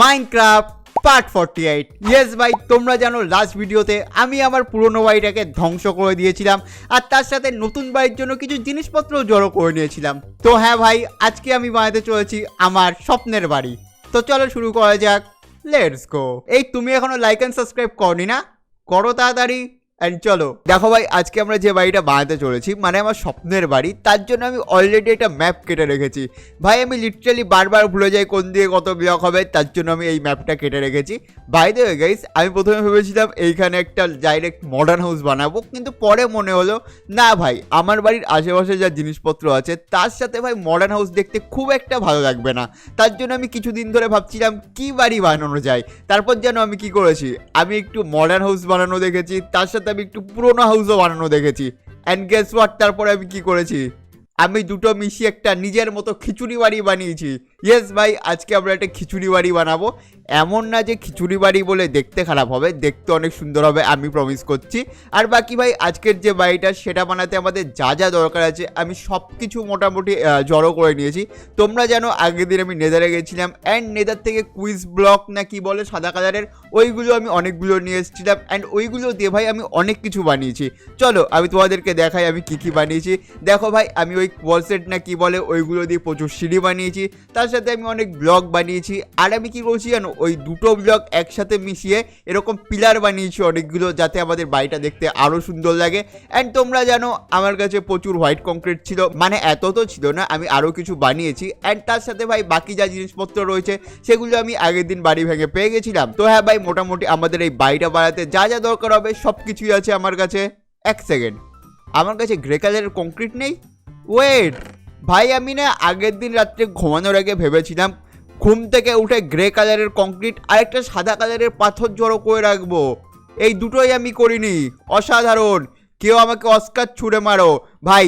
Minecraft part forty eight yes ভাই, তোমরা জানো লাস্ট ভিডিওতে আমি আমার পুরনো বাড়িটাকে ধ্বংস করে দিয়েছিলাম, আর তার সাথে নতুন বাড়ির জন্য কিছু জিনিসপত্র জড়ো করে নিয়েছিলাম। তো হ্যাঁ ভাই, আজকে আমি বানাতে চলেছি আমার স্বপ্নের বাড়ি। তো চলো শুরু করা যাক লেটস গো এই তুমি এখনও লাইক অ্যান্ড সাবস্ক্রাইব করনি না? করো তাড়াতাড়ি। অ্যান্ড চলো, দেখো ভাই, আজকে আমরা যে বাড়িটা বানাতে চলেছি মানে আমার স্বপ্নের বাড়ি, তার জন্য আমি অলরেডি একটা ম্যাপ কেটে রেখেছি। ভাই, আমি লিটারালি বারবার ভুলে যাই কোন দিকে কত ব্লক হবে, তার জন্য আমি এই ম্যাপটা কেটে রেখেছি। বাই দ্য গাইস আমি প্রথমে ভেবেছিলাম এইখানে একটা ডাইরেক্ট মডার্ন হাউস বানাবো, কিন্তু পরে মনে হলো, না ভাই, আমার বাড়ির আশেপাশে যা জিনিসপত্র আছে, তার সাথে ভাই মডার্ন হাউস দেখতে খুব একটা ভালো লাগবে না। তার জন্য আমি কিছুদিন ধরে ভাবছিলাম, কি বাড়ি বানানো যায়? তারপর যেন আমি কি করেছি, আমি একটু মডার্ন হাউস বানানো দেখেছি, তার সাথে আমি একটু পুরোনো হাউসও বানানো দেখেছি। অ্যান্ড গেস ওয়াট তারপরে আমি কি করেছি? আমি দুটো মিশিয়ে একটা নিজের মতো খিচুড়ি বাড়ি বানিয়েছি। ইয়েস ভাই, আজকে আমরা একটা খিচুড়ি বাড়ি বানাবো। এমন না যে খিচুড়ি বাড়ি বলে দেখতে খারাপ হবে, দেখতে অনেক সুন্দর হবে, আমি প্রমিস করছি। আর বাকি ভাই, আজকের যে বাড়িটা, সেটা বানাতে আমাদের যা যা দরকার আছে, আমি সব কিছু মোটামুটি জড়ো করে নিয়েছি। তোমরা জানো আগের দিন আমি নেদারে গেছিলাম অ্যান্ড নেদার থেকে কুইজ ব্লক না কি বলে, সাদা কালারের, ওইগুলো আমি অনেকগুলো নিয়ে এসেছিলাম অ্যান্ড ওইগুলো দিয়ে ভাই, আমি অনেক কিছু বানিয়েছি। চলো, আমি তোমাদেরকে দেখাই আমি কি কি বানিয়েছি। দেখো ভাই, আমি ওই ওয়াল সেট না কি বলে, ওইগুলো দিয়ে প্রচুর সিঁড়ি বানিয়েছি। তার সাথে আমি অনেক ব্লক বানিয়েছি। আর আমি কি করছি জানো? ওই দুটো ব্লক একসাথে মিশিয়ে এরকম পিলার বানিয়েছি অনেকগুলো যাতে আমাদের বাড়িটা দেখতে আরও সুন্দর লাগে। অ্যান্ড তোমরা জানো, আমার কাছে প্রচুর হোয়াইট কংক্রিট ছিল। মানে এত তো ছিল না, আমি আরও কিছু বানিয়েছি। অ্যান্ড তার সাথে ভাই বাকি যা জিনিসপত্র রয়েছে, সেগুলো আমি আগের দিন বাড়ি ভেঙে পেয়ে গেছিলাম। তো হ্যাঁ ভাই, মোটামুটি আমাদের এই বাড়িটা বাড়াতে যা যা দরকার হবে সব কিছুই আছে আমার কাছে। এক সেকেন্ড আমার কাছে গ্রে কালারের কংক্রিট নেই? ওয়েট ভাই, আমি না আগের দিন রাত্রে ঘুমানোর আগে ভেবেছিলাম ঘুম থেকে উঠে গ্রে কালারের কংক্রিট আর একটা সাদা কালারের পাথর জড়ো করে রাখব। এই দুটোই আমি করিনি, অসাধারণ। কেউ আমাকে অস্কার ছুঁড়ে মারো। ভাই,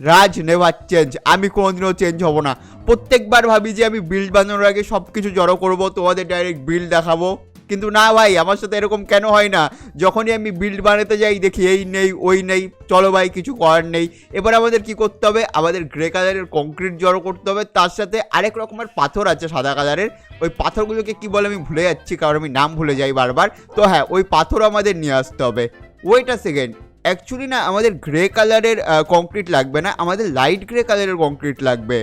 রাজ নেভার চেঞ্জ, আমি কোনোদিনও চেঞ্জ হব না। প্রত্যেকবার ভাবি যে আমি বিল্ড বানানোর আগে সব কিছু জড়ো করব, তোমাদের ডাইরেক্ট বিল্ড দেখাবো। কিন্তু না ভাই, আমার সাথে এরকম কেন হয় না? যখনই আমি বিল্ড বানাতে যাই, দেখি এই নেই, ওই নেই, চলো ভাই, কিছু করার নেই। এবার আমাদের কি করতে হবে? আমাদের গ্রে কালারের কংক্রিট জড়ো করতে হবে। তার সাথে আরেক রকমের পাথর আছে সাদা কালারের ওই পাথরগুলোকে কি বলে আমি ভুলে যাচ্ছি, কারণ আমি নাম ভুলে যাই বারবার। তো হ্যাঁ ওই পাথর আমাদের নিয়ে আসতে হবে। ওয়েট আ সেকেন্ড অ্যাকচুয়ালি না, আমাদের গ্রে কালারের কংক্রিট লাগবে না। আমাদের লাইট গ্রে কালারের কংক্রিট লাগবে।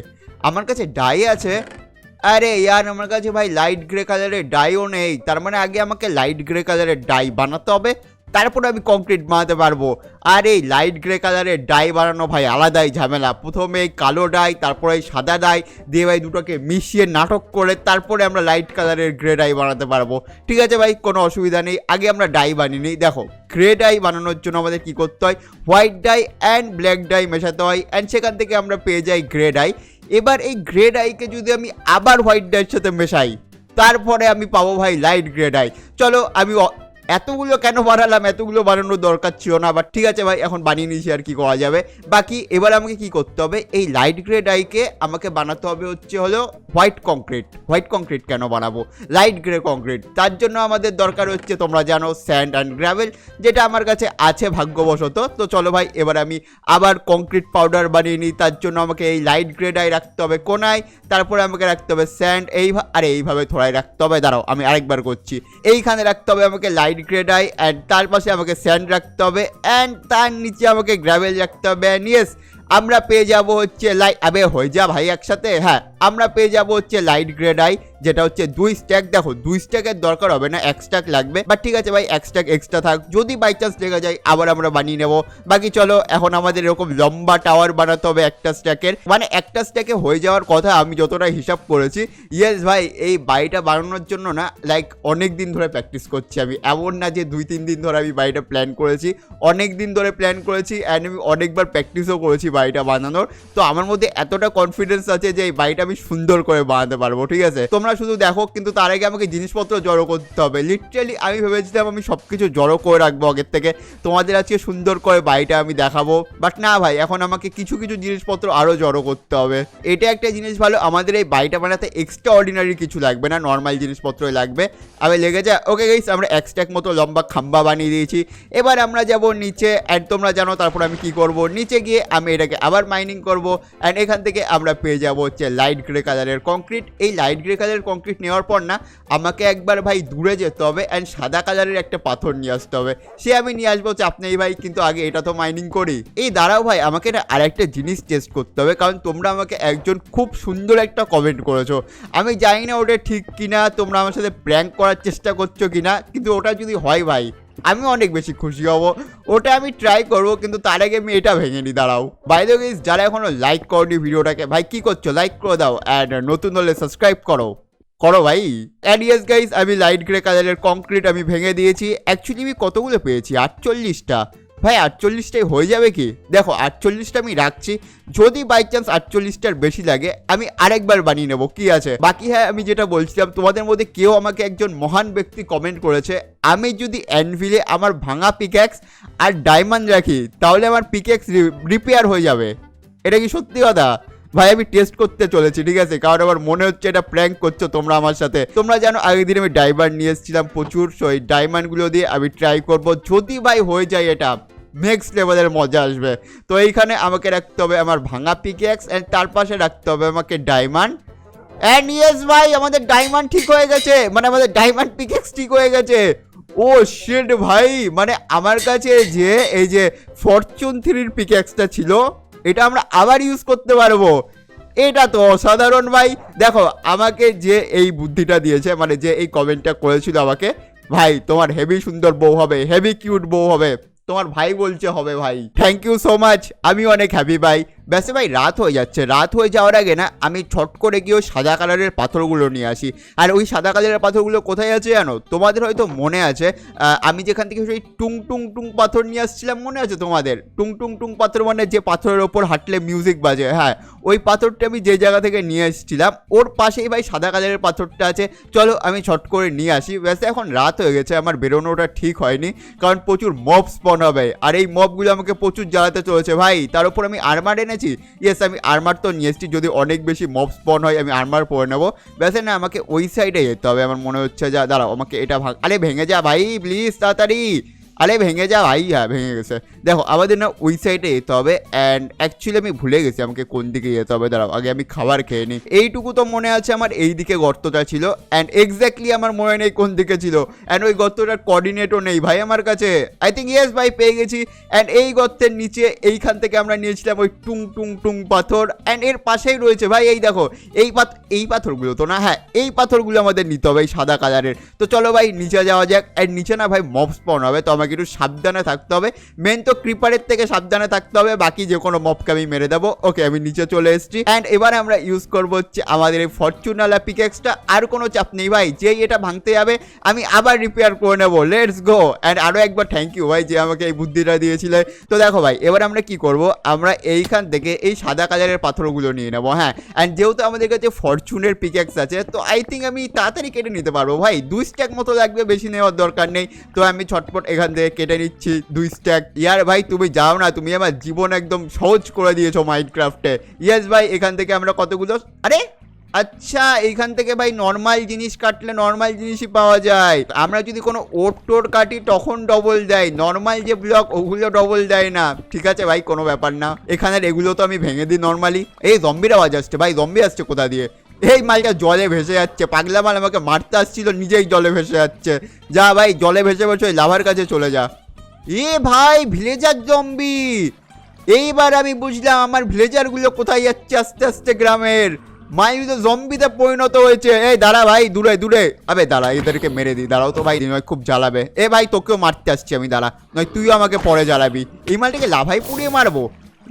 আমার কাছে ডাই আছে। আরে ইয়ার, আমার কাছে ভাই লাইট গ্রে কালারের ডাইও নেই। তার মানে আগে আমাকে লাইট গ্রে কালারের ডাই বানাতে হবে, তারপরে আমি কংক্রিট বানাতে পারব। আর এই লাইট গ্রে কালারের ডাই বানানো ভাই আলাদাই ঝামেলা। প্রথমে কালো ডাই তারপরে সাদা ডাই দিয়ে ভাই দুটোকে মিশিয়ে নাটক করে তারপরে আমরা লাইট কালারের গ্রে ডাই বানাতে পারব। ঠিক আছে ভাই, কোনো অসুবিধা নেই। আগে আমরা ডাই বানিয়ে নিই দেখো গ্রে ডাই বানানোর জন্য আমাদের কী করতে হয়? White dye and black dye মেশাতে হয়। অ্যান্ড সেখান থেকে আমরা পেয়ে যাই গ্রে ডাই এবার এই গ্রেড আইকে যদি আমি আবার হোয়াইট ডাইয়ের সাথে মেশাই, তারপরে আমি পাবো ভাই লাইট গ্রেড আই চলো, আমি এতগুলো কেন বানালাম এতগুলো বানানোর দরকার ছিল না বাট ঠিক আছে ভাই, এখন বানিয়ে নিয়েছি আর কি করা যাবে। বাকি, এবার আমাকে কি করতে হবে? এই লাইট গ্রে ডাইকে আমাকে বানাতে হবে হচ্ছে হলো হোয়াইট কংক্রিট হোয়াইট কংক্রিট কেন বানাবো? লাইট গ্রে কংক্রিট তার জন্য আমাদের দরকার হচ্ছে, তোমরা জানো স্যান্ড অ্যান্ড গ্র্যাভেল যেটা আমার কাছে আছে ভাগ্যবশত। তো চলো ভাই, এবার আমি আবার কংক্রিট পাউডার বানিয়ে নিই। তার জন্য আমাকে এই লাইট গ্রে ডাই রাখতে হবে কোনায়, তারপরে আমাকে রাখতে হবে স্যান্ড এই আরে, এইভাবে থোড়াই রাখতে হবে। দাঁড়াও, আমি আরেকবার করছি। এইখানে রাখতে হবে আমাকে লাইট গ্রে আই অ্যান্ড তার পাশে আমাকে স্যান্ড রাখতে হবে অ্যান্ড তার নিচে আমাকে গ্র্যাভেল রাখতে হবে অ্যান্ড ইয়েস আমরা পেয়ে যাব হচ্ছে লাইট আবে হয়ে যা ভাই একসাথে হ্যাঁ আমরা পেয়ে যাব হচ্ছে লাইট গ্রেড ডাই যেটা হচ্ছে দুই স্ট্যাক দেখো, দুই স্ট্যাকের দরকার হবে না, এক স্ট্যাক লাগবে। বাট ঠিক আছে ভাই, এক স্ট্যাক এক্সট্রা থাক। যদি বাই চান্স লেগে যায়, আবার আমরা বানিয়ে নেব। বাকি চলো, এখন আমাদের এরকম লম্বা টাওয়ার বানাতে হবে একটা স্ট্যাকের মানে একটা স্ট্যাকে হয়ে যাওয়ার কথা আমি যতটা হিসাব করেছি। ইয়েস ভাই, এই বাড়িটা বানানোর জন্য না লাইক অনেক দিন ধরে প্র্যাকটিস করছি আমি। এমন না যে দুই, তিন দিন ধরে আমি বাড়িটা প্ল্যান করেছি। অনেক দিন ধরে প্ল্যান করেছি অ্যান্ড আমি অনেকবার প্র্যাকটিসও করেছি বাড়িটা বানানোর। তো আমার মধ্যে এতটা কনফিডেন্স আছে যে এই বাড়িটা আমি সুন্দর করে বানাতে পারব, ঠিক আছে? তোমরা শুধু দেখো, কিন্তু তার আগে আমাকে জিনিসপত্র জড়ো করতে হবে। লিটারালি আমি ভেবেছিলাম আমি সব কিছু জড়ো করে রাখব আগের থেকে। তোমাদের আজকে সুন্দর করে বাড়িটা আমি দেখাবো। বাট না ভাই, এখন আমাকে কিছু কিছু জিনিসপত্র আরও জড়ো করতে হবে। এটা একটা জিনিস ভালো, আমাদের এই বাড়িটা বানাতে এক্সট্রা অর্ডিনারি কিছু লাগবে না নর্মাল জিনিসপত্রই লাগবে। আমি লেগে যায় ওকে গাইস আমরা এক স্ট্যাক মতো লম্বা খাম্বা বানিয়ে দিয়েছি। এবার আমরা যাব নিচে অ্যান্ড তোমরা জানো তারপর আমি কি করব। নিচে গিয়ে আমি এটাকে আবার মাইনিং করব অ্যান্ড এখান থেকে আমরা পেয়ে যাব হচ্ছে লাইট গ্রে কালারের কংক্রিট এই লাইট গ্রে কালারের কালারের কংক্রিট নেওয়ার পর না, আমাকে একবার ভাই দূরে যেতে হবে অ্যান্ড সাদা কালারের একটা পাথর নিয়ে আসতে হবে। সে আমি নিয়ে আসব চাপ নেই ভাই কিন্তু আগে এটা তো মাইনিং করি। এই দাঁড়াও ভাই, আমাকে এটা আরেকটা জিনিস টেস্ট করতে হবে, কারণ তোমরা আমাকে একজন খুব সুন্দর একটা কমেন্ট করেছ। আমি জানি না ওটা ঠিক কিনা, তোমরা আমার সাথে প্র্যাঙ্ক করার চেষ্টা করছ কিনা, কিন্তু ওটা যদি হয় ভাই, আমি অনেক বেশি খুশি হব। ওটা আমি ট্রাই করব, কিন্তু তার আগে আমি এটা ভেঙে নি দাঁড়াও। বাইরে যারা এখনও লাইক করনি ভিডিওটাকে, ভাই কি করছ? লাইক করে দাও অ্যান্ড নতুন হলে সাবস্ক্রাইব করো। করো ভাই। অ্যান্ড ইয়েস গাইস আমি লাইট গ্রে কালারের কংক্রিট আমি ভেঙে দিয়েছি। অ্যাকচুয়ালি আমি কতগুলো পেয়েছি? আটচল্লিশটা। ভাই, আটচল্লিশটাই হয়ে যাবে কি? দেখো, আটচল্লিশটা আমি রাখছি। যদি বাই চান্স আটচল্লিশটার বেশি লাগে, আমি আরেকবার বানিয়ে নেব। কি আছে? বাকি হ্যাঁ আমি যেটা বলছিলাম, তোমাদের মধ্যে কেউ আমাকে একজন মহান ব্যক্তি কমেন্ট করেছে, আমি যদি অ্যানভিলে আমার ভাঙা পিক্যাক্স আর ডায়মন্ড রাখি, তাহলে আমার পিক্যাক্স রিপেয়ার হয়ে যাবে। এটা কি সত্যি কথা? ভাই, আমি টেস্ট করতে চলেছি, ঠিক আছে? কারণ আমার মনে হচ্ছে এটা প্র্যাঙ্ক করছ তোমরা আমার সাথে। তোমরা জানো, আগের দিন আমি ডায়মন্ড নিয়ে এসেছিলাম প্রচুর সো এই ডায়মন্ডগুলো দিয়ে আমি ট্রাই করব। যদি ভাই হয়ে যায় এটা নেক্সট লেভেলের মজা আসবে। তো এইখানে আমাকে রাখতে হবে আমার ভাঙা পিকেক্স অ্যান্ড তার পাশে রাখতে হবে আমাকে ডায়মন্ড অ্যান্ড ইয়েস ভাই, আমাদের ডায়মন্ড ঠিক হয়ে গেছে। মানে আমাদের ডায়মন্ড পিকেক্স ঠিক হয়ে গেছে। ও শিট ভাই মানে আমার কাছে যে, এই যে ফরচুন থ্রির পিকেক্সটা ছিল এটা আমরা আবার ইউজ করতে পারব। এটা তো অসাধারণ ভাই। দেখো, আমাকে যে এই বুদ্ধিটা দিয়েছে মানে যে এই কমেন্টটা করেছিল আমাকে, ভাই, তোমার হেভি সুন্দর বউ হবে হেভি কিউট বউ হবে। তোমার ভাই বলছে হবে ভাই। থ্যাংক ইউ সো মাচ আমি অনেক হ্যাপি ভাই। ব্যাসে ভাই, রাত হয়ে যাচ্ছে। রাত হয়ে যাওয়ার আগে না, আমি ছট করে গিয়েও সাদা কালারের পাথরগুলো নিয়ে আসি। আর ওই সাদা কালারের পাথরগুলো কোথায় আছে জানো? তোমাদের হয়তো মনে আছে আমি যেখান থেকে সেই টুং টুং টুং পাথর নিয়ে আসছিলাম, মনে আছে তোমাদের? টুং টুং টুং পাথর মানে যে পাথরের ওপর হাঁটলে মিউজিক বাজে হ্যাঁ। ওই পাথরটা আমি যে জায়গা থেকে নিয়ে এসেছিলাম, ওর পাশেই ভাই সাদা কালারের পাথরটা আছে। চলো আমি ছট করে নিয়ে আসি। ব্যাসে, এখন রাত হয়ে গেছে, আমার বেরোনোটা ঠিক হয়নি, কারণ প্রচুর মব স্পন হবে। আর এই মবগুলো আমাকে প্রচুর জ্বালাতে চলেছে ভাই। তার উপর আমি আর্মার এনেছি? ইয়েস আমি আর্মার তো নিয়ে এসেছি, যদি অনেক বেশি মব স্পন হয়, আমি আর্মার পরে নেব। ব্যাসে, না, আমাকে ওই সাইডে যেতে হবে, আমার মনে হচ্ছে। যা, দাঁড়াও, আমাকে এটা ভাগ আরে, ভেঙে যা ভাই প্লিজ তাড়াতাড়ি। আরে ভেঙে যা ভাই হ্যাঁ ভেঙে গেছে। দেখো, আমাদের না ওই সাইডে যেতে হবে অ্যান্ড অ্যাকচুয়ালি আমি ভুলে গেছি আমাকে কোন দিকে যেতে হবে। দাঁড়াও, আগে আমি খাবার খেয়ে নিই। এইটুকু তো মনে আছে আমার এই দিকে গর্তটা ছিল অ্যান্ড এক্স্যাক্টলি আমার মনে নেই কোন দিকে ছিল। অ্যান্ড ওই গর্তটার কোঅর্ডিনেটও নেই ভাই আমার কাছে। আই থিঙ্ক ইয়েস ভাই, পেয়ে গেছি। অ্যান্ড এই গর্তের নিচে এইখান থেকে আমরা নিয়েছিলাম ওই টুং টুং টুং পাথর অ্যান্ড এর পাশেই রয়েছে ভাই, এই দেখো, এই পাথ, এই পাথরগুলো তো না? হ্যাঁ এই পাথরগুলো আমাদের নিতে হবে, এই সাদা কালারের তো চলো ভাই, নিচে যাওয়া যাক। অ্যান্ড নিচে না ভাই মব স্পন হবে, তো একটু সাবধানে থাকতে হবে। মেন তো ক্রিপারের থেকে সাবধানে থাকতে হবে, বাকি যে কোনো মবকে আমি মেরে দেবো। ওকে আমি নিচে চলে এসেছি। অ্যান্ড এবারে আমরা ইউজ করব হচ্ছে আমাদের এই ফরচুনালা পিকেক্সটা আর কোনো চাপ নেই ভাই, যেই এটা ভাঙতে যাবে, আমি আবার রিপেয়ার করে নেব। লেটস গো অ্যান্ড আরও একবার থ্যাংক ইউ ভাই, যে আমাকে এই বুদ্ধিটা দিয়েছিলে। তো দেখো ভাই, এবার আমরা কি করব? আমরা এইখান থেকে এই সাদা কালারের পাথরগুলো নিয়ে নেব হ্যাঁ। অ্যান্ড যেহেতু আমাদের কাছে ফরচুনের পিকেক্স আছে, তো আই থিঙ্ক আমি তাড়াতাড়ি কেটে নিতে পারব ভাই। দুই স্ট্যাক মতো লাগবে, বেশি নেওয়ার দরকার নেই। তো আমি ছটপট এখান থেকে কেটে নিচ্ছি, দুই স্ট্যাক ইয়ার ভাই, তুমি যাও না, তুমি আমার জীবন একদম সহজ করে দিয়েছ মাইনক্রাফটে ইয়েস ভাই, এখান থেকে আমরা কতগুলো? আরে! আচ্ছা এইখান থেকে ভাই নর্মাল জিনিস কাটলে নর্মাল জিনিসই পাওয়া যায়। আমরা যদি কোনো ওট কাটি, তখন ডবল দেয়। নর্মাল যে ব্লক ওগুলো ডবল দেয় না। ঠিক আছে ভাই, কোনো ব্যাপার না। এখানের এগুলো তো আমি ভেঙে দিই নর্মালি এই জম্বির আওয়াজ আসছে ভাই জম্বি আসছে কোথা দিয়ে? এই মালটা জলে ভেসে যাচ্ছে। পাগলা মাল আমাকে মারতে আসছিল, নিজেই জলে ভেসে যাচ্ছে। যা ভাই, জলে ভেসে ভেসে লাভার কাছে চলে যা। এ ভাই ভিলেজার জম্বি এইবার আমি বুঝলাম আমার ভিলেজারগুলো কোথায় যাচ্ছে আস্তে আস্তে গ্রামের। মাইমি তো জম্বিতে পরিণত হয়েছে। এই দাঁড়া ভাই, দূরে দূরে। আবে দাঁড়া, এদেরকে মেরে দিই। দাঁড়াও তো ভাই, নয় খুব জ্বালাবে। এ ভাই, তোকেও মারতে আসছি আমি, দাঁড়া। নয় তুইও আমাকে পরে জ্বালাবি। এই মালটাকে লাভাই পুড়িয়ে মারবো?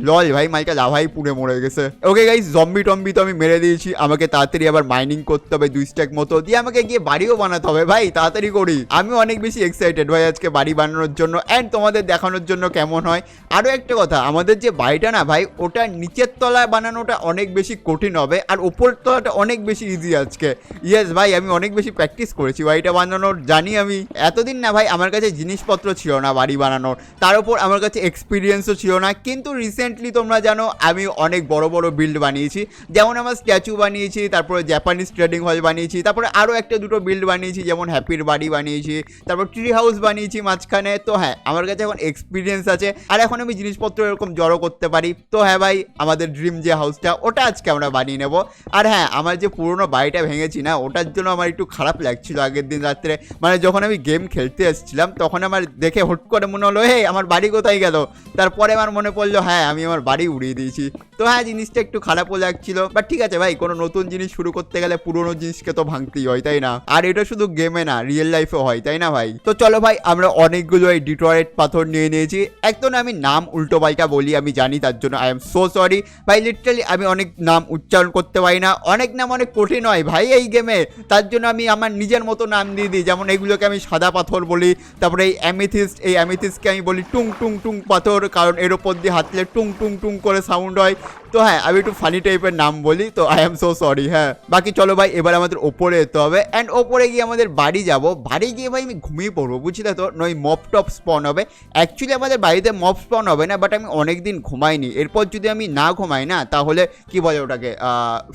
লল ভাই মালটা লাভাই পুড়ে মরে গেছে। ওকে গাইস জম্বি টম্বি তো আমি মেরে দিয়েছি, আমাকে তাড়াতাড়ি আবার মাইনিং করতে হবে দুই স্ট্যাক মতো, দিয়ে আমাকে গিয়ে বাড়িও বানাতে হবে ভাই, তাড়াতাড়ি করি। আমি অনেক বেশি এক্সাইটেড ভাই আজকে বাড়ি বানানোর জন্য অ্যান্ড তোমাদের দেখানোর জন্য কেমন হয়। আরও একটা কথা, আমাদের যে বাড়িটা না ভাই ওটা নিচের তলায় বানানোটা অনেক বেশি কঠিন হবে, আর উপরের তলাটা অনেক বেশি ইজি আজকে। ইয়েস ভাই, আমি অনেক বেশি প্র্যাকটিস করেছি বাড়িটা বানানোর, জানি আমি। এতদিন না ভাই, আমার কাছে জিনিসপত্র ছিল না বাড়ি বানানোর, তার উপর আমার কাছে এক্সপিরিয়েন্সও ছিল না, কিন্তু রিসেন্ট রিসেন্টলি তোমরা জানো, আমি অনেক বড় বড় বিল্ড বানিয়েছি। যেমন আমার স্ট্যাচু বানিয়েছি, তারপরে জাপানিজ ট্রেডিং হল বানিয়েছি, তারপরে আরও একটা দুটো বিল্ড বানিয়েছি, যেমন হ্যাপির বাড়ি বানিয়েছি, তারপর ট্রি হাউস বানিয়েছি মাঝখানে। তো হ্যাঁ আমার কাছে এখন এক্সপিরিয়েন্স আছে। আর এখন আমি জিনিসপত্র এরকম জড়ো করতে পারি। তো হ্যাঁ ভাই, আমাদের ড্রিম যে হাউসটা ওটা আজকে আমরা বানিয়ে নেব। আর হ্যাঁ আমার যে পুরোনো বাড়িটা ভেঙেছি না, ওটার জন্য আমার একটু খারাপ লাগছিল আগের দিন রাত্রে। মানে যখন আমি গেম খেলতে এসেছিলাম, তখন আমার দেখে হুট করে মনে হলো হে আমার বাড়ি কোথায় গেল? তারপরে আমার মনে পড়ল হ্যাঁ আমি আমার বাড়ি উড়িয়ে দিয়েছি। তো হ্যাঁ জিনিসটা একটু খারাপও লাগছিল। বাট ঠিক আছে ভাই, কোনো নতুন জিনিস শুরু করতে গেলে পুরোনো জিনিসকে তো ভাঙতেই হয়, তাই না? আর এটা শুধু গেমে না রিয়েল লাইফেও হয়, তাই না ভাই? তো চলো ভাই, আমরা অনেকগুলো এই ডিট্রয়েট পাথর নিয়ে নিয়েছি। একদম আমি নাম উল্টো পাল্টা বলি, আমি জানি তার জন্য আই এম সো সরি ভাই লিটারালি আমি অনেক নাম উচ্চারণ করতে পারি না। অনেক নাম অনেক কঠিন হয় ভাই এই গেমে তার জন্য আমি আমার নিজের মতো নাম দিয়ে দিই, যেমন এগুলোকে আমি সাদা পাথর বলি, তারপরে এই অ্যামিথিস্ট এই অ্যামিথিস্টকে আমি বলি টুং টুং টুং পাথর, কারণ এর ওপর দিয়ে হাতলে টুং টুং টুং করে সাউন্ড হয়। তো হ্যাঁ আমি একটু ফানি টাইপের নাম বলি, তো আই এম সো সরি হ্যাঁ। বাকি চলো ভাই, এবার আমাদের ওপরে যেতে হবে। অ্যান্ড ওপরে গিয়ে আমাদের বাড়ি যাব। বাড়ি গিয়ে ভাই আমি ঘুমিয়ে পড়ব, বুঝলে তো? নয় মপ টপ স্পন হবে। অ্যাকচুয়ালি আমাদের বাড়িতে মপ স্পন হবে না বাট আমি অনেক দিন ঘুমাইনি। এরপর যদি আমি না ঘুমাই না, তাহলে কি বলে ওটাকে?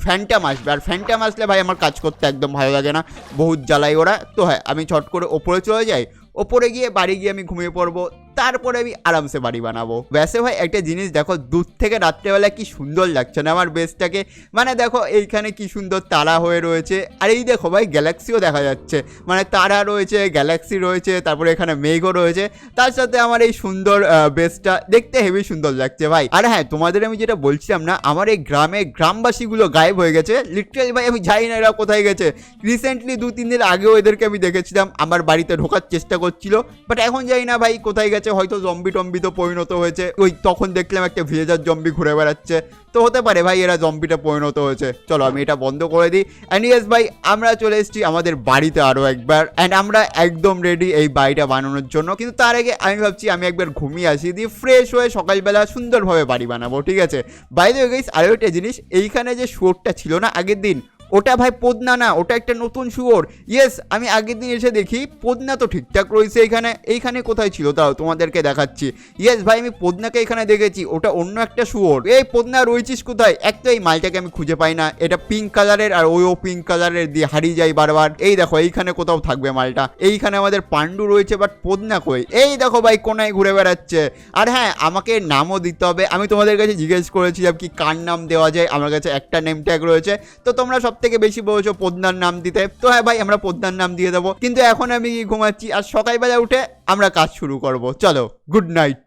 ফ্যান্টাম আসবে। আর ফ্যান্টাম আসলে ভাই আমার কাজ করতে একদম ভালো লাগে না। বহুত জ্বালাই ওরা। তো হ্যাঁ আমি ছট করে ওপরে চলে যাই। ওপরে গিয়ে বাড়ি গিয়ে আমি ঘুমিয়ে পড়ব। তারপরে আমি আরামসে বাড়ি বানাবো। ব্যাসে ভাই, একটা জিনিস দেখো দূর থেকে রাত্রেবেলা কি সুন্দর লাগছে না আমার বেসটাকে? মানে দেখো, এইখানে কি সুন্দর তারা হয়ে রয়েছে। আর এই দেখো ভাই, গ্যালাক্সিও দেখা যাচ্ছে। মানে তারা রয়েছে, গ্যালাক্সি রয়েছে, তারপরে এখানে মেঘও রয়েছে। তার সাথে আমার এই সুন্দর বেসটা দেখতে হেভি সুন্দর লাগছে ভাই। আর হ্যাঁ তোমাদের আমি যেটা বলছিলাম না, আমার এই গ্রামে গ্রামবাসীগুলো গায়েব হয়ে গেছে। লিটারালি ভাই, আমি যাই না এরা কোথায় গেছে। রিসেন্টলি দু তিন দিন আগেও এদেরকে আমি দেখেছিলাম, আমার বাড়িতে ঢোকার চেষ্টা করছিল। বাট এখন জানি না ভাই, কোথায় গেছে হয়তো জম্বি টম্বি তো পরিণত হয়েছে। ওই তখন দেখলাম একটা ভিলেজার জম্বি ঘুরে বেড়াচ্ছে। তো হতে পারে ভাই, এরা জম্বিটা পরিণত হয়েছে। চলো আমি এটা বন্ধ করে দিই। অ্যান্ড ইয়েস ভাই, আমরা চলে এসেছি আমাদের বাড়িতে আরও একবার। অ্যান্ড আমরা একদম রেডি এই বাড়িটা বানানোর জন্য। কিন্তু তার আগে আমি ভাবছি, আমি একবার ঘুমিয়ে আসি দিয়ে ফ্রেশ হয়ে সকালবেলা সুন্দরভাবে বাড়ি বানাবো, ঠিক আছে? বাইরে গেছি আরও একটা জিনিস, এইখানে যে শুয়োরটা ছিল না, আগের দিন ওটা ভাই পদনা না, ওটা একটা নতুন শুয়োর। ইয়েস আমি আগের দিন এসে দেখি পদনা তো ঠিকঠাক রয়েছে এখানে, এইখানে কোথায় ছিল তাও তোমাদেরকে দেখাচ্ছি। ইয়েস ভাই, আমি পদনাকে এখানে দেখেছি, ওটা অন্য একটা শুয়োর। এই পদনা রয়েছিস কোথায়? এক তো এই মালটাকে আমি খুঁজে পাই না, এটা পিঙ্ক কালারের আর ওইও পিঙ্ক কালারের দিয়ে হারিয়ে যায় বারবার। এই দেখো, এইখানে কোথাও থাকবে মালটা। এইখানে আমাদের পাণ্ডু রয়েছে বাট পদনা কই? এই দেখো ভাই, কোনায় ঘুরে বেড়াচ্ছে। আর হ্যাঁ আমাকে নামও দিতে হবে। আমি তোমাদের কাছে জিজ্ঞেস করেছি করেছিলাম কি কার নাম দেওয়া যায়? আমার কাছে একটা নেম ট্যাগ রয়েছে। তো তোমরা সব থেকে বেশি বলেছ পদ্মার নাম দিতে। তো হ্যাঁ ভাই, আমরা পদ্মার নাম দিয়ে দেবো। কিন্তু এখন আমি ঘুমাচ্ছি। আর সকালবেলা উঠে আমরা কাজ শুরু করব। চলো good night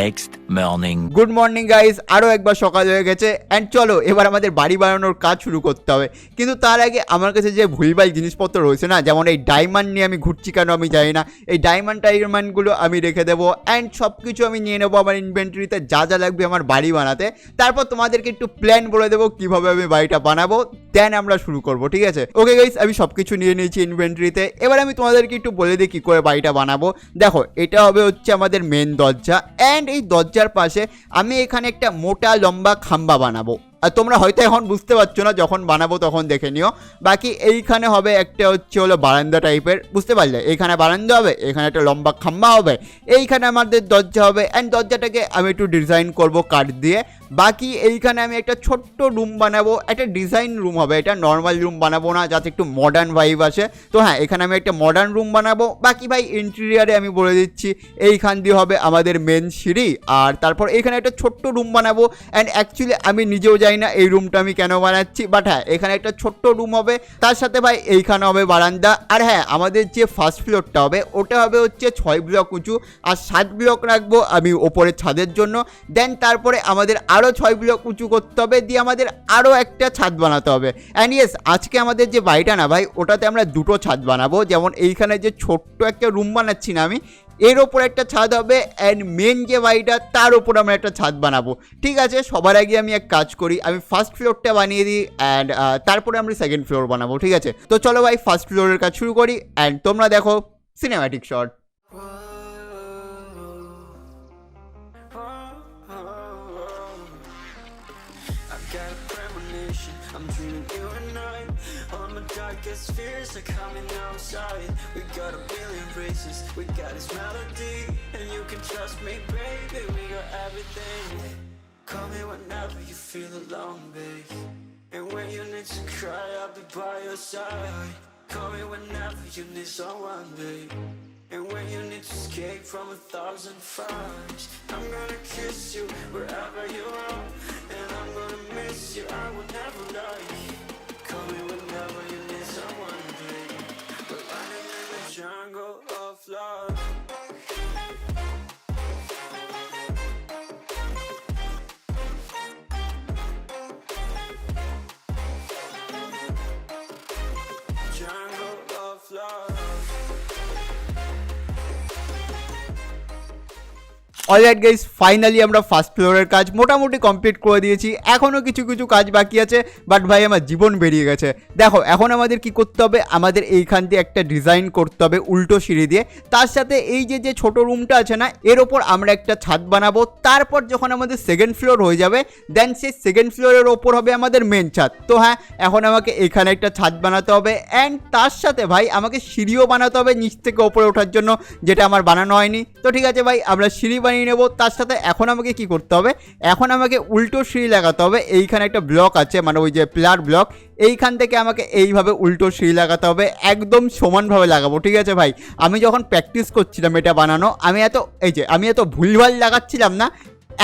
next morning. Good morning guys আরও একবার সকাল হয়ে গেছে। অ্যান্ড চলো এবার আমাদের বাড়ি বানানোর কাজ শুরু করতে হবে। কিন্তু তার আগে আমার কাছে যে ভুলভাল জিনিসপত্র রয়েছে না যেমন এই ডায়মন্ড নিয়ে আমি ঘুরছি কেন আমি জানি না এই ডায়মন্ড টাইমন্ডগুলো আমি রেখে দেবো। অ্যান্ড সব কিছু আমি নিয়ে নেব আমার ইনভেন্টরিতে যা যা লাগবে আমার বাড়ি বানাতে। তারপর তোমাদেরকে একটু প্ল্যান বলে দেবো কীভাবে আমি বাড়িটা বানাবো। দেন আমরা শুরু করব ঠিক আছে? ওকে গাইজ আমি সব কিছু নিয়ে নিয়েছি ইনভেন্টরিতে এবার আমি তোমাদেরকে একটু বলে দিই কী করে বাড়িটা বানাবো। দেখো, এটা হবে হচ্ছে আমাদের মেন দরজা অ্যান্ড এই দরজার পাশে আমি এখানে একটা মোটা লম্বা খাম্বা বানাবো। আর তোমরা হয়তো এখন বুঝতে পারছ না, যখন বানাবো তখন দেখে নিও। বাকি এইখানে হবে একটা হচ্ছে হলো বারান্দা টাইপের বুঝতে পারলে? এইখানে বারান্দা হবে, এখানে একটা লম্বা খাম্বা হবে। এইখানে আমাদের দরজা হবে অ্যান্ড দরজাটাকে আমি একটু ডিজাইন করব কাঠ দিয়ে। বাকি এইখানে আমি একটা ছোট্ট রুম বানাবো, একটা ডিজাইন রুম হবে, এটা নর্মাল রুম বানাবো না, যাতে একটু মডার্ন ভাইব আসে। তো হ্যাঁ এখানে আমি একটা মডার্ন রুম বানাবো। বাকি ভাই ইন্টেরিয়ারে আমি বলে দিচ্ছি, এইখান দিয়ে হবে আমাদের মেন সিঁড়ি, আর তারপর এখানে একটা ছোট্ট রুম বানাবো। অ্যান্ড অ্যাকচুয়ালি আমি নিজেও জানি না, এই রুমটা আমি কেন বানাচ্ছি? বাট হ্যাঁ এখানে একটা ছোট্ট রুম হবে। তার সাথে ভাই, এইখানে হবে বারান্দা। আর হ্যাঁ আমাদের যে ফার্স্ট ফ্লোরটা হবে, ওটা হবে হচ্ছে ছয় ব্লক উঁচু। আর সাত ব্লক রাখব আমি ওপরের ছাদের জন্য। দেন তারপরে আমাদের আরও ছয় ব্লক উঁচু করতে হবে। দিয়ে আমাদের আরও একটা ছাদ বানাতে হবে। অ্যান্ড ইয়েস আজকে আমাদের যে বাড়িটা না ভাই, ওটাতে আমরা দুটো ছাদ বানাবো। যেমন এইখানে যে ছোট্ট একটা রুম বানাচ্ছি না আমি এর ওপর একটা ছাদ হবে অ্যান্ড মেন যে বাড়িটা, তার ওপর আমরা একটা ছাদ বানাবো। ঠিক আছে, সবার আগে আমি এক কাজ করি, আমি ফার্স্ট ফ্লোরটা বানিয়ে দিই অ্যান্ড তারপরে আমরা সেকেন্ড ফ্লোর বানাবো, ঠিক আছে? তো চলো ভাই ফার্স্ট ফ্লোরের কাজ শুরু করি অ্যান্ড তোমরা দেখো cinematic shot premonition, I'm dreaming you and I All my darkest fears are coming outside We got a billion races, we got this melody And you can trust me, baby, we got everything Call me whenever you feel alone, babe. And when you need to cry, I'll be by your side. Call me whenever you need someone, babe. And when you need to escape from a thousand fires, I'm gonna kiss you wherever you are. And I'm gonna miss you, I will never alright guys finally আমরা first ফ্লোরের কাজ মোটামুটি complete করে দিয়েছি। এখনও কিছু কিছু কাজ বাকি আছে বাট ভাই আমার জীবন বেরিয়ে গেছে। দেখো, এখন আমাদের কি করতে হবে? আমাদের এইখান দিয়ে একটা ডিজাইন করতে হবে উল্টো সিঁড়ি দিয়ে। তার সাথে এই যে যে ছোট রুমটা আছে না, এর ওপর আমরা একটা ছাদ বানাবো। তারপর যখন আমাদের সেকেন্ড ফ্লোর হয়ে যাবে দেন সেই সেকেন্ড ফ্লোরের ওপর হবে আমাদের মেন ছাদ। তো হ্যাঁ এখন আমাকে এখানে একটা ছাদ বানাতে হবে। অ্যান্ড তার সাথে ভাই আমাকে সিঁড়িও বানাতে হবে নিচ থেকে ওপরে ওঠার জন্য, যেটা আমার বানানো হয়নি। তো ঠিক আছে ভাই, আমরা সিঁড়ি বানিয়ে নেব, তার সাথে এখন আমাকে কি করতে হবে? এখন আমাকে উল্টো সিঁড়ি লাগাতে হবে, এইখানে একটা ব্লক আছে মানে ওই যে প্লার ব্লক এইখান থেকে আমাকে এইভাবে উল্টো সিঁড়ি লাগাতে হবে, একদম সমানভাবে লাগাবো, ঠিক আছে ভাই? আমি যখন প্র্যাকটিস করছিলাম এটা বানানো, আমি এত, এই যে, আমি এত ভুলভাল লাগাচ্ছিলাম না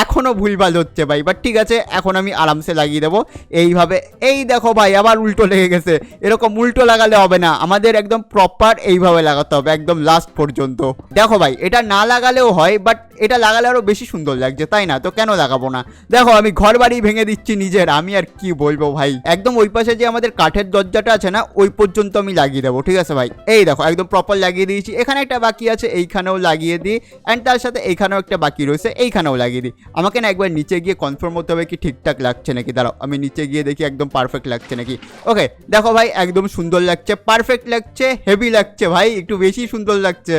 এখনও ভুলভাল হচ্ছে ভাই বাট ঠিক আছে, এখন আমি আরামসে লাগিয়ে দেবো। এইভাবে, এই দেখো ভাই, আবার উল্টো লেগে গেছে। এরকম উল্টো লাগালে হবে না, আমাদের একদম প্রপার এইভাবে লাগাতে হবে, একদম লাস্ট পর্যন্ত। দেখো ভাই, এটা না লাগালেও হয় বাট এটা লাগালে আরও বেশি সুন্দর লাগছে, তাই না? তো কেন লাগাবো না? দেখো, আমি ঘর বাড়ি ভেঙে দিচ্ছি নিজের, আমি আর কি বলব ভাই? একদম ওই পাশে যে আমাদের কাঠের দরজাটা আছে না, ওই পর্যন্ত আমি লাগিয়ে দেবো, ঠিক আছে ভাই? এই দেখো, একদম প্রপার লাগিয়ে দিয়েছি, এখানে একটা বাকি আছে, এইখানেও লাগিয়ে দিই অ্যান্ড তার সাথে এইখানেও একটা বাকি রয়েছে, এইখানেও লাগিয়ে দিই। আমাকে না একবার নিচে গিয়ে কনফার্ম হতে হবে কি ঠিকঠাক লাগছে নাকি? দাঁড়াও, আমি নিচে গিয়ে দেখি একদম পারফেক্ট লাগছে নাকি? ওকে দেখো ভাই, একদম সুন্দর লাগছে পারফেক্ট লাগছে হেভি লাগছে ভাই, একটু বেশি সুন্দর লাগছে।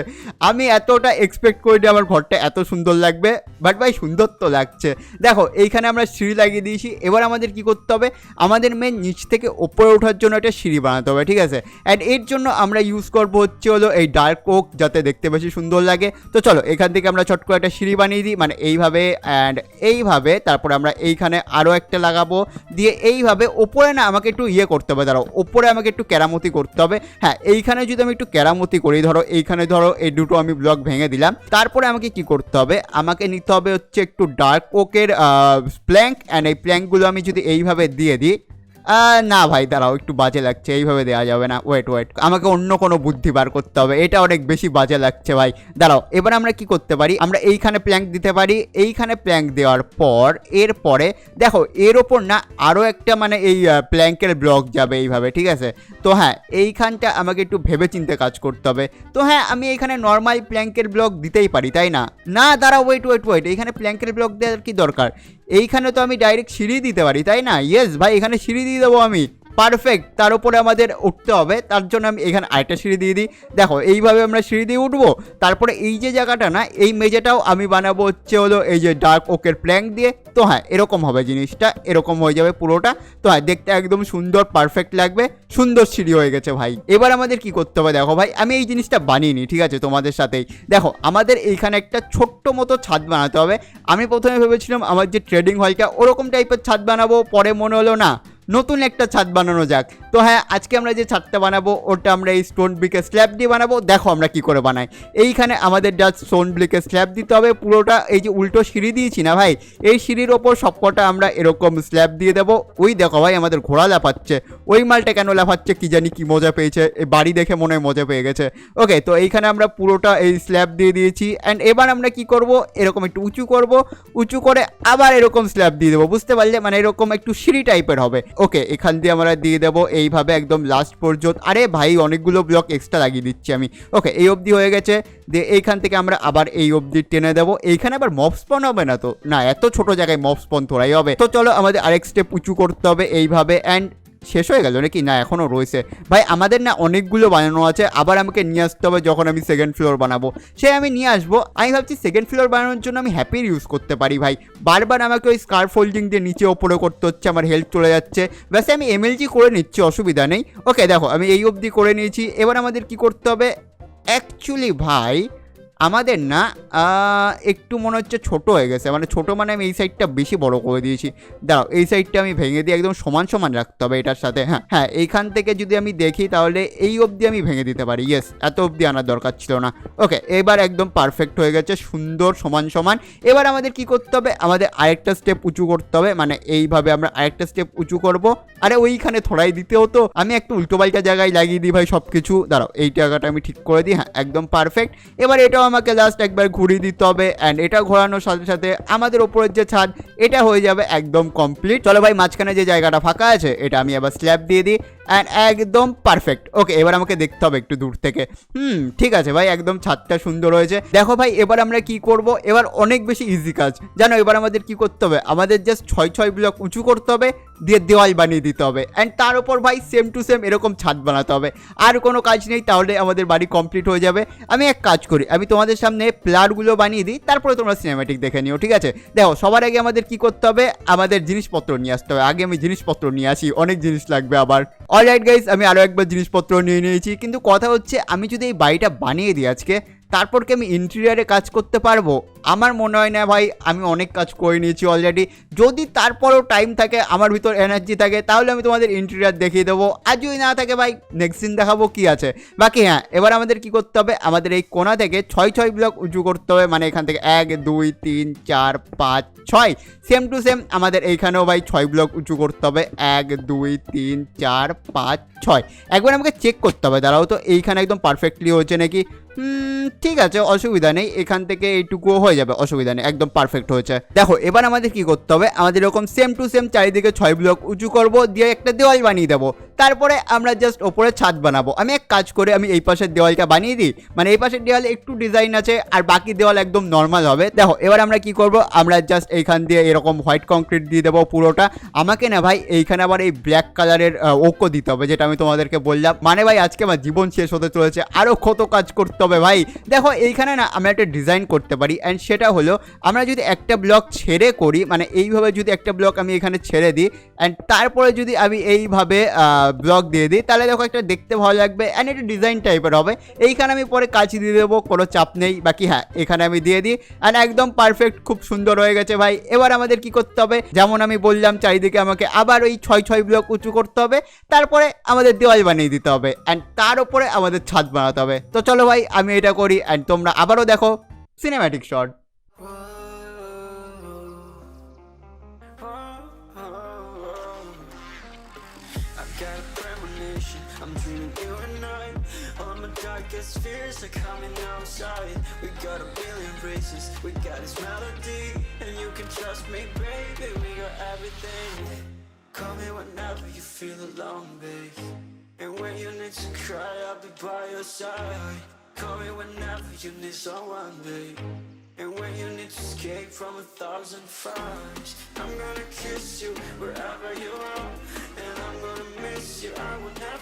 আমি এতটা এক্সপেক্ট করিনি আমার ঘরটা এত সুন্দর লাগবে বাট ভাই সুন্দর তো লাগছে। দেখো, এইখানে আমরা সিঁড়ি লাগিয়ে দিয়েছি, এবার আমাদের কি করতে হবে? আমাদের মেন নিচ থেকে ওপরে ওঠার জন্য একটা সিঁড়ি বানাতে হবে, ঠিক আছে? অ্যান্ড এর জন্য আমরা ইউজ করব হচ্ছে হলো এই ডার্ক ওক যাতে দেখতে বেশি সুন্দর লাগে। তো চলো, এখান থেকে আমরা চট করে একটা সিঁড়ি বানিয়ে দিই মানে এইভাবে অ্যান্ড এইভাবে তারপরে আমরা এইখানে আরও একটা লাগাবো। দিয়ে এইভাবে ওপরে না আমাকে একটু ইয়ে করতে হবে, দাঁড়াও। ওপরে আমাকে একটু কেরামতি করতে হবে। হ্যাঁ এইখানে যদি আমি একটু কেরামতি করি, ধরো এইখানে ধরো এই দুটো আমি ব্লক ভেঙে দিলাম। তারপরে আমাকে কি করতে হবে? আমাকে নিতে হবে হচ্ছে একটু ডার্ক ওকের প্ল্যাঙ্ক অ্যান্ড এই প্ল্যাঙ্কগুলো আমি যদি এইভাবে দিয়ে দিই না ভাই, দাঁড়াও, একটু বাজে লাগছে, এইভাবে দেওয়া যাবে না। ওয়েট ওয়েট আমাকে অন্য কোনো বুদ্ধি বার করতে হবে, এটা অনেক বেশি বাজে লাগছে ভাই। দাঁড়াও, এবার আমরা কি করতে পারি? আমরা এইখানে প্ল্যাঙ্ক দিতে পারি। এইখানে প্ল্যাঙ্ক দেওয়ার পর, এরপরে, দেখো, এর ওপর না আরও একটা মানে এই প্ল্যাঙ্কের ব্লক যাবে এইভাবে, ঠিক আছে? তো হ্যাঁ এইখানটা আমাকে একটু ভেবে চিন্তে কাজ করতে হবে। তো হ্যাঁ আমি এখানে নর্মাল প্ল্যাঙ্কের ব্লক দিতেই পারি, তাই না? না, দাঁড়াও ওয়েট ওয়েট ওয়েট এইখানে প্ল্যাঙ্কের ব্লক দেওয়ার কি দরকার? এইখানে তো আমি ডাইরেক্ট সিঁড়ি দিতে পারি, তাই না? ইয়েস ভাই, এখানে সিঁড়ি দিয়ে দেবো আমি। পারফেক্ট তার উপরে আমাদের উঠতে হবে। তার জন্য আমি এখানে আরেকটা সিঁড়ি দিয়ে দিই। দেখো, এইভাবে আমরা সিঁড়ি দিয়ে উঠবো। তারপরে এই যে জায়গাটা না, এই মেঝেটাও আমি বানাবো হচ্ছে হলো এই যে ডার্ক ওকের প্ল্যাঙ্ক দিয়ে। তো হ্যাঁ এরকম হবে জিনিসটা। এরকম হয়ে যাবে পুরোটা। তো হ্যাঁ দেখতে একদম সুন্দর পারফেক্ট লাগবে। সুন্দর সিঁড়ি হয়ে গেছে ভাই। এবার আমাদের কি করতে হবে দেখো ভাই, আমি এই জিনিসটা বানিয়ে ঠিক আছে, তোমাদের সাথেই। দেখো, আমাদের এইখানে একটা ছোট্ট মতো ছাদ বানাতে হবে। আমি প্রথমে ভেবেছিলাম আমার যে ট্রেডিং হলটা, ওরকম টাইপের ছাদ বানাবো। পরে মনে হলো না নতুন একটা ছাদ বানানো যাক। তো হ্যাঁ আজকে আমরা যে ছাদটা বানাবো, ওটা আমরা এই স্টোন ব্রিকের স্ল্যাব দিয়ে বানাবো। দেখো আমরা কি করে বানাই। এইখানে আমাদের যা স্টোন ব্রিকের স্ল্যাব দিতে হবে। পুরোটা এই যে উল্টো সিঁড়ি দিয়েছি না ভাই? এই সিঁড়ির ওপর সবকটা আমরা এরকম স্ল্যাব দিয়ে দেবো। ওই দেখো ভাই, আমাদের ঘোড়া লাফাচ্ছে। ওই মালটা কেন লাফাচ্ছে কি জানি কি মজা পেয়েছে। বাড়ি দেখে মনে হয় মজা পেয়ে গেছে। ওকে তো এইখানে আমরা পুরোটা এই স্ল্যাব দিয়ে দিয়েছি। অ্যান্ড এবার আমরা কি করব? এরকম একটু উঁচু করব। উঁচু করে আবার এরকম স্ল্যাব দিয়ে দেবো। বুঝতে পারলে? মানে এরকম একটু সিঁড়ি টাইপের হবে। ওকে এখান দিয়ে আমরা দিয়ে দেবো এইভাবে একদম লাস্ট পর্যন্ত, আরে ভাই অনেকগুলো ব্লক এক্সট্রা লাগিয়ে দিচ্ছি আমি। ওকে এই অবধি হয়ে গেছে। দিয়ে এইখান থেকে আমরা আবার এই অবধি টেনে দেবো। এইখানে আবার মব স্পন হবে না তো? না, এত ছোট জায়গায় মব স্পন থোড়াই হবে। তো চলো আমাদের আরেক স্টেপ উঁচু করতে হবে এইভাবে অ্যান্ড শেষ হয়ে গেল নাকি? না এখনও রয়েছে। ভাই, আমাদের না অনেকগুলো বানানো আছে। আবার আমাকে নিয়ে আসতে হবে যখন আমি সেকেন্ড ফ্লোর বানাবো। সে আমি নিয়ে আসব। আমি ভাবছি সেকেন্ড ফ্লোর বানানোর জন্য আমি হ্যাপির ইউজ করতে পারি ভাই। বারবার আমাকে ওই স্কার ফোল্ডিং দিয়ে নিচে ওপরে করতে হচ্ছে, আমার হেল্প চলে যাচ্ছে। ব্যাসে, আমি এমএলজি করে নিচ্ছি, অসুবিধা নেই। ওকে দেখো, আমি এই অবধি করে নিয়েছি। এবার আমাদের কি করতে হবে? অ্যাকচুয়ালি ভাই আমাদের না একটু মনে হচ্ছে ছোট হয়ে গেছে। মানে ছোট মানে আমি এই সাইডটা বেশি বড় করে দিয়েছি। দাঁড়াও, এই সাইডটা আমি ভেঙে দিয়ে একদম সমান সমান রাখতে হবে এটার সাথে। হ্যাঁ হ্যাঁ এইখান থেকে যদি আমি দেখি তাহলে এই অবধি আমি ভেঙে দিতে পারি। ইয়েস এত অবধি আনার দরকার ছিল না। ওকে এবার একদম পারফেক্ট হয়ে গেছে, সুন্দর, সমান সমান। এবার আমাদের কি করতে হবে? আমাদের আরেকটা স্টেপ উঁচু করতে হবে। মানে এইভাবে আমরা আরেকটা স্টেপ উঁচু করব। আরে ওইখানে থোড়াই দিতে হতো। আমি একটু উল্টো পাল্টা জায়গায় লাগিয়ে দিই ভাই সব কিছু দাঁড়াও, এই জায়গাটা আমি ঠিক করে দিই। হ্যাঁ একদম পারফেক্ট এবার এটাও আমাকে জাস্ট একবার ঘুরিয়ে দিতে হবে অ্যান্ড এটা ঘোরানোর সাথে সাথে আমাদের ওপরের যে ছাদ, এটা হয়ে যাবে একদম কমপ্লিট চলো ভাই, মাঝখানে যে জায়গাটা ফাঁকা আছে, এটা আমি আবার স্ল্যাব দিয়ে দিই। অ্যান্ড একদম পারফেক্ট ওকে এবার আমাকে দেখতে হবে একটু দূর থেকে। হুম, ঠিক আছে ভাই, একদম ছাদটা সুন্দর হয়েছে। দেখো ভাই, এবার আমরা কি করব? এবার অনেক বেশি ইজি কাজ। জানো, এবার আমাদের কি করতে হবে? আমাদের জাস্ট ছয় ছয় ব্লক উঁচু করতে হবে, দিয়ে দেওয়াল বানিয়ে দিতে হবে। অ্যান্ড তার উপর ভাই সেম টু সেম এরকম ছাদ বানাতে হবে। আর কোনো কাজ নেই, তাহলে আমাদের বাড়ি কমপ্লিট হয়ে যাবে। আমি এক কাজ করি, আমি তোমাদের সামনে প্লারগুলো বানিয়ে দিই, তারপরে তোমরা সিনেমাটিক দেখে নিও, ঠিক আছে? দেখো, সবার আগে আমাদের কি করতে হবে? আমাদের জিনিসপত্র নিয়ে আসতে হবে। আগে আমি জিনিসপত্র নিয়ে আসি, অনেক জিনিস লাগবে আবার। অলরাইট গাইস আমি আরও একবার জিনিসপত্র নিয়ে নিয়েছি, কিন্তু কথা হচ্ছে আমি যদি এই বাড়িটা বানিয়ে দিই আজকে তারপর কি আমি ইন্টেরিয়ারে কাজ করতে পারব? আমার মনে হয় না ভাই, আমি অনেক কাজ করে নিয়েছি অলরেডি যদি তারপরেও টাইম থাকে, আমার ভিতর এনার্জি থাকে, তাহলে আমি তোমাদের ইন্টেরিয়ার দেখিয়ে দেবো। আর যদি না থাকে ভাই নেক্সট দিন দেখাবো কি আছে। বাকি হ্যাঁ এবার আমাদের কি করতে হবে? আমাদের এই কোণা থেকে ছয় ছয় ব্লক উঁচু করতে হবে। মানে এখান থেকে এক, দুই, তিন, চার, পাঁচ, ছয়। সেম টু সেম আমাদের এইখানেও ভাই ছয় ব্লক উঁচু করতে হবে। এক, দুই, তিন, চার, পাঁচ, ছয়। একবার আমাকে চেক করতে হবে। দাঁড়াও তো, এইখানে একদম পারফেক্টলি হচ্ছে নাকি? ঠিক আছে, অসুবিধা নেই। এখান থেকে এইটুকুও হয়ে যাবে, অসুবিধা নেই, একদম পারফেক্ট হয়েছে। দেখো, এবার আমাদের কি করতে হবে? আমাদের এরকম সেম টু সেম চারিদিকে ছয় ব্লক উঁচু করব, দিয়ে একটা দেওয়াল বানিয়ে দেবো। তারপরে আমরা জাস্ট ওপরে ছাদ বানাবো। আমি এক কাজ করে, আমি এই পাশের দেওয়ালটা বানিয়ে দিই। মানে এই পাশের দেওয়ালে একটু ডিজাইন আছে, আর বাকি দেওয়াল একদম নর্মাল হবে। দেখো, এবার আমরা কি করব? আমরা জাস্ট এইখান দিয়ে এরকম হোয়াইট কংক্রিট দিয়ে দেবো পুরোটা। আমাকে না ভাই, এইখানে আবার এই ব্ল্যাক কালারের ওকো দিতে হবে, যেটা আমি তোমাদেরকে বললাম। মানে ভাই, আজকে আমার জীবন শেষ হতে চলেছে। আরও কত কাজ করতে হবে ভাই। দেখো, এইখানে না আমরা একটা ডিজাইন করতে পারি অ্যান্ড সেটা হলো, আমরা যদি একটা ব্লক ছেড়ে করি মানে এইভাবে যদি একটা ব্লক আমি এখানে ছেড়ে দিই অ্যান্ড তারপরে যদি আমি এইভাবে ব্লক দিয়ে দিই, তাহলে দেখো একটা দেখতে ভালো লাগবে অ্যান্ড এটা ডিজাইন টাইপের হবে। এইখানে আমি পরে কাজ দিয়ে দেবো, কোনো চাপ নেই, বাকি হ্যাঁ এখানে আমি দিয়ে দিই। অ্যান্ড একদম পারফেক্ট খুব সুন্দর হয়ে গেছে ভাই। এবার আমাদের কি করতে হবে? যেমন আমি বললাম, চারিদিকে আমাকে আবার ওই ছয় ছয় ব্লক উঁচু করতে হবে। তারপরে আমাদের দেওয়াল বানিয়ে দিতে হবে অ্যান্ড তার উপরে আমাদের ছাদ বানাতে হবে। তো চলো ভাই, আমি এটা করি অ্যান্ড তোমরা আবারও দেখো cinematic shot I'm dreaming you and I All my darkest fears are coming outside. We got a billion races, we got this melody And you can trust me, baby, we got everything. Call me whenever you feel alone, babe. And when you need to cry, I'll be by your side. Call me whenever you need someone, babe. And when you need to escape from a thousand fires I'm gonna kiss you wherever you are. And I'm gonna miss you, I will never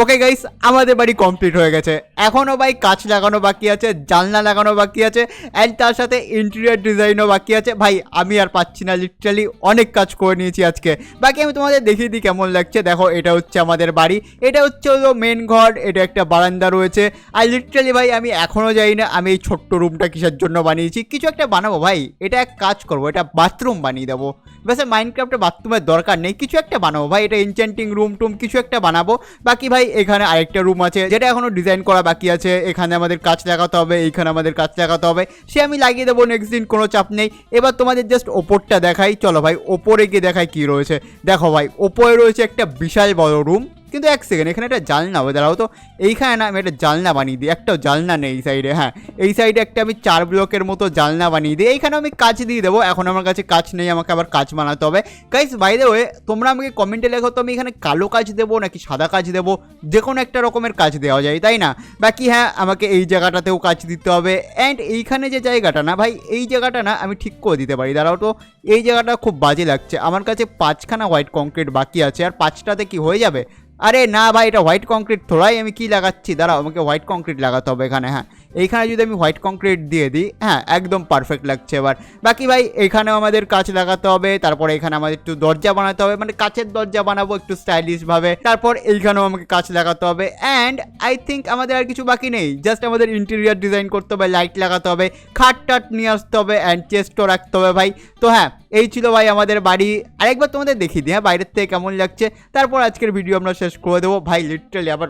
okay guys আমাদের বাড়ি complete হয়ে গেছে। এখনও ভাই কাচ লাগানো বাকি আছে, জানলা লাগানো বাকি আছে অ্যান্ড তার সাথে ইন্টেরিয়ার ডিজাইনও বাকি আছে। ভাই, আমি আর পাচ্ছি না লিটারালি অনেক কাজ করে নিয়েছি আজকে। বাকি আমি তোমাদের দেখিয়ে দিই কেমন লাগছে। দেখো, এটা হচ্ছে আমাদের বাড়ি। এটা হচ্ছে হলো মেন ঘর, এটা একটা বারান্দা রয়েছে। আর লিটারালি ভাই, আমি এখনও যাই না, আমি এই ছোট্ট রুমটা কিসের জন্য বানিয়েছি? কিছু একটা বানাবো ভাই। এটা এক কাজ করব, এটা বাথরুম বানিয়ে দেবো। বেশি মাইনক্রাফ্টে বাথরুমের দরকার নেই কিছু একটা বানাবো ভাই এটা এনচেন্টিং রুম টুম কিছু একটা বানাবো বাকি ভাই এখানে আরেকটা রুম আছে যেটা এখনও ডিজাইন করা বাকি আছে এখানে আমাদের কাজ লাগাতে হবে এইখানে আমাদের কাজ লাগাতে হবে সে আমি লাগিয়ে দেবো নেক্সট দিন কোনো চাপ নেই এবার তোমাদের জাস্ট ওপরটা দেখাই চলো ভাই ওপরে গিয়ে দেখাই কি রয়েছে? দেখো ভাই ওপরে রয়েছে একটা বিশাল বড় রুম কিন্তু এক সেকেন্ড এখানে একটা জালনা হবে, দাঁড়াও তো। এইখানে না আমি একটা জালনা বানিয়ে দিই, একটাও জালনা নেই এই সাইডে হ্যাঁ। এই সাইডে একটা আমি চার ব্লকের মতো জালনা বানিয়ে দিই এইখানে আমি কাজ দিয়ে দেবো, এখন আমার কাছে কাজ নেই, আমাকে আবার কাজ বানাতে হবে। গাইস বাইরে হয়ে তোমরা আমাকে কমেন্টে লেখো তো আমি এখানে কালো কাজ দেবো নাকি সাদা কাজ দেবো? যে কোনো একটা রকমের কাজ দেওয়া যায়, তাই না? বাকি হ্যাঁ আমাকে এই জায়গাটাতেও কাজ দিতে হবে। অ্যান্ড এইখানে যে জায়গাটা না, ভাই, এই জায়গাটা না আমি ঠিক করে দিতে পারি, দাঁড়াও তো। এই জায়গাটা খুব বাজে লাগছে। আমার কাছে পাঁচখানা হোয়াইট কংক্রিট বাকি আছে, আর পাঁচটাতে কি হয়ে যাবে? আরে না ভাই, এটা হোয়াইট কংক্রিট থোড়াই আমি কি লাগাচ্ছি? দাঁড়াও, আমাকে হোয়াইট কংক্রিট লাগাতে হবে এখানে হ্যাঁ। এইখানে যদি আমি হোয়াইট কংক্রিট দিয়ে দিই হ্যাঁ একদম পারফেক্ট লাগছে এবার। বাকি ভাই এখানেও আমাদের কাঁচ লাগাতে হবে, তারপরে এখানে আমাদের একটু দরজা বানাতে হবে মানে কাঁচের দরজা বানাবো একটু স্টাইলিশ ভাবে। তারপর এইখানেও আমাকে কাঁচ লাগাতে হবে অ্যান্ড আই থিঙ্ক আমাদের আর কিছু বাকি নেই। জাস্ট আমাদের ইন্টেরিয়ার ডিজাইন করতে হবে লাইট লাগাতে হবে, খাট টাট নিয়ে আসতে হবে অ্যান্ড চেস্টও রাখতে হবে ভাই। তো হ্যাঁ এই ছিল ভাই আমাদের বাড়ি। আরেকবার তোমাদের দেখিয়ে দিই হ্যাঁ বাইরের থেকে কেমন লাগছে। তারপর আজকের ভিডিও আমরা শেষ করে দেবো। ভাই লিটারালি আবার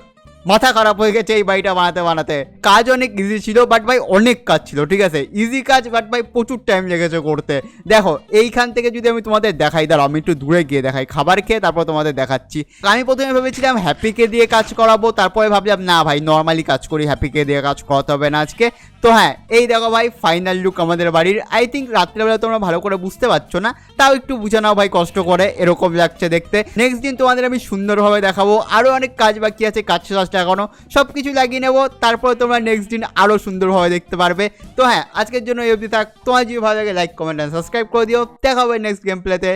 মাথা খারাপ হয়ে গেছে এই বাড়িটা বানাতে বানাতে। কাজ অনেক ইজি ছিল বাট ভাই অনেক কাজ ছিল, ঠিক আছে? ইজি কাজ বাট ভাই প্রচুর টাইম লেগেছে করতে। দেখো, এইখান থেকে যদি আমি তোমাদের দেখাই, দাঁড়াও, আমি একটু দূরে গিয়ে দেখাই, খাবার খেয়ে তারপর তোমাদের দেখাচ্ছি। আমি প্রথমে ভেবেছিলাম হ্যাপিকে দিয়ে কাজ করাবো, তারপরে ভাবলাম, না ভাই নর্মালি কাজ করি হ্যাপিকে দিয়ে কাজ করাতে হবে না আজকে। তো হ্যাঁ এই দেখো ভাই ফাইনাল লুক আমাদের বাড়ির। আই থিঙ্ক রাত্রেবেলা তোমরা ভালো করে বুঝতে পারছ না, তাও একটু বুঝে নাও ভাই, কষ্ট করে, এরকম লাগছে দেখতে। নেক্সট দিন তোমাদের আমি সুন্দরভাবে দেখাবো। আরও অনেক কাজ বাকি আছে, কাজ লাগানো সব কিছু লাগিয়ে নেব, তারপরে তোমরা নেক্সট দিন আরও সুন্দরভাবে দেখতে পারবে। তো হ্যাঁ আজকের জন্য এই অবধি থাক। তোমার যদি ভালো লাগে লাইক কমেন্ট অ্যান্ড সাবস্ক্রাইব করে দিও। দেখা হবে নেক্সট গেম প্লেতে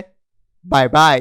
বাই বাই